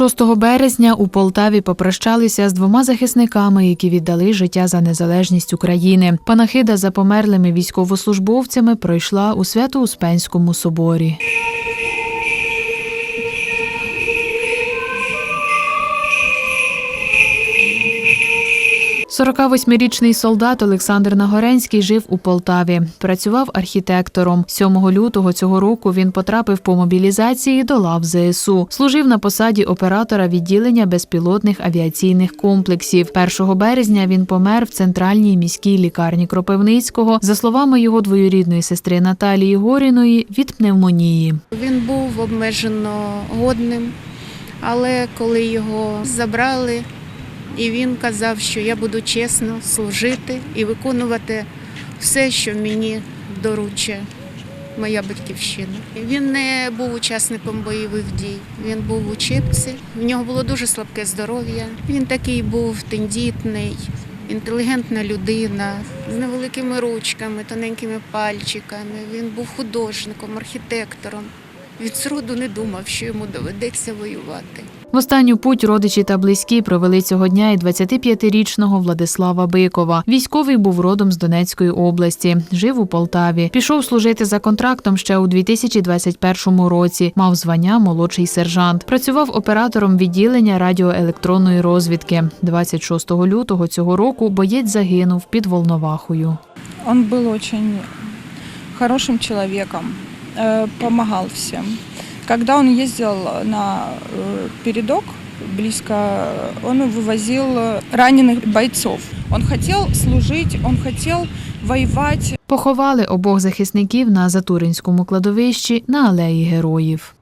6 березня у Полтаві попрощалися з двома захисниками, які віддали життя за незалежність України. Панахида за померлими військовослужбовцями пройшла у Свято-Успенському соборі. – 48-річний солдат Олександр Нагоренський жив у Полтаві. Працював архітектором. 7 лютого цього року він потрапив по мобілізації до лав ЗСУ. Служив на посаді оператора відділення безпілотних авіаційних комплексів. 1 березня він помер в центральній міській лікарні Кропивницького. За словами його двоюрідної сестри Наталії Горіної, від пневмонії. Він був обмежено годним, але коли його забрали, і він казав, що я буду чесно служити і виконувати все, що мені доручає моя батьківщина. Він не був учасником бойових дій, він був в учебці, в нього було дуже слабке здоров'я. Він такий був тендітний, інтелігентна людина з невеликими ручками, тоненькими пальчиками. Він був художником, архітектором. Від зроду не думав, що йому доведеться воювати. В останню путь родичі та близькі провели цього дня і 25-річного Владислава Бикова. Військовий був родом з Донецької області, жив у Полтаві. Пішов служити за контрактом ще у 2021 році. Мав звання молодший сержант. Працював оператором відділення радіоелектронної розвідки. 26 лютого цього року боєць загинув під Волновахою. Он был очень хорошим человеком, э, помогал всем. Когда он ездил на э, передок близко, он вывозил раненых бойцов. Он хотел служить, он хотел воевать. Поховали обох захисників на Затуринському кладовищі на алеї героїв.